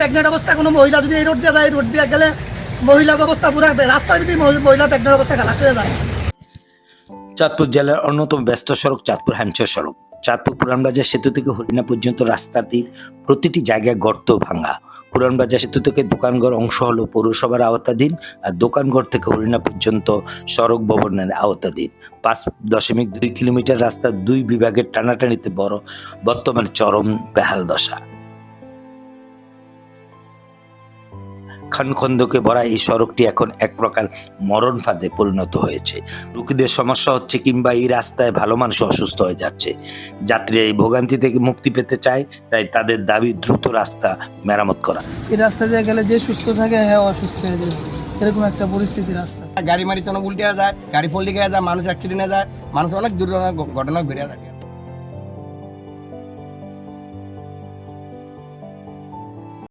Pregnant অবস্থা কোনো মহিলা যদি এই রোড দিয়ে যায়, এই রোড দিয়ে গেলে মহিলার অবস্থা পুরো রাস্তায় যদি মহিলা প্রেগনেন্ট অবস্থা খালাস হয়ে যায়। চাঁদপুর জেলার অন্যতম ব্যস্ত সড়ক চাঁদপুর হ্যামচর সড়ক। চাঁদপুর পুরানবাজার সেতু থেকে হরিণা পর্যন্ত রাস্তাটির প্রতিটি জায়গায় গর্ত ভাঙা। পুরানবাজার সেতু থেকে দোকানঘর অংশ হলো পৌরসভার আওতাধীন আর দোকানঘর থেকে হরিণা পর্যন্ত সড়ক ভবনের আওতাধীন। পাঁচ দশমিক দুই কিলোমিটার রাস্তা দুই বিভাগের টানাটানিতে বড় বর্তমান চরম বেহাল দশা। খানখন্দকে ভরা এই সড়কটি এখন এক প্রকার মরণ ফাঁদে পরিণত হয়েছে। রুগীদের সমস্যা হচ্ছে কিংবা এই রাস্তায় ভালো মানুষ অসুস্থ হয়ে যাচ্ছে। যাত্রীরা এই ভোগান্তি থেকে মুক্তি পেতে চায় তাই তাদের দাবি দ্রুত রাস্তা মেরামত করা। এই রাস্তা দিয়ে গেলে যে সুস্থ থাকে হ্যাঁ অসুস্থ হয়ে যায় এরকম একটা পরিস্থিতি রাস্তা। গাড়ি মারি চনো উল্টে যায় গাড়ি গিয়ে যায় মানুষ অ্যাক্সিডেন্টে যায় মানুষ অনেক দুর্ঘটনা ঘটনা ঘুরে যায়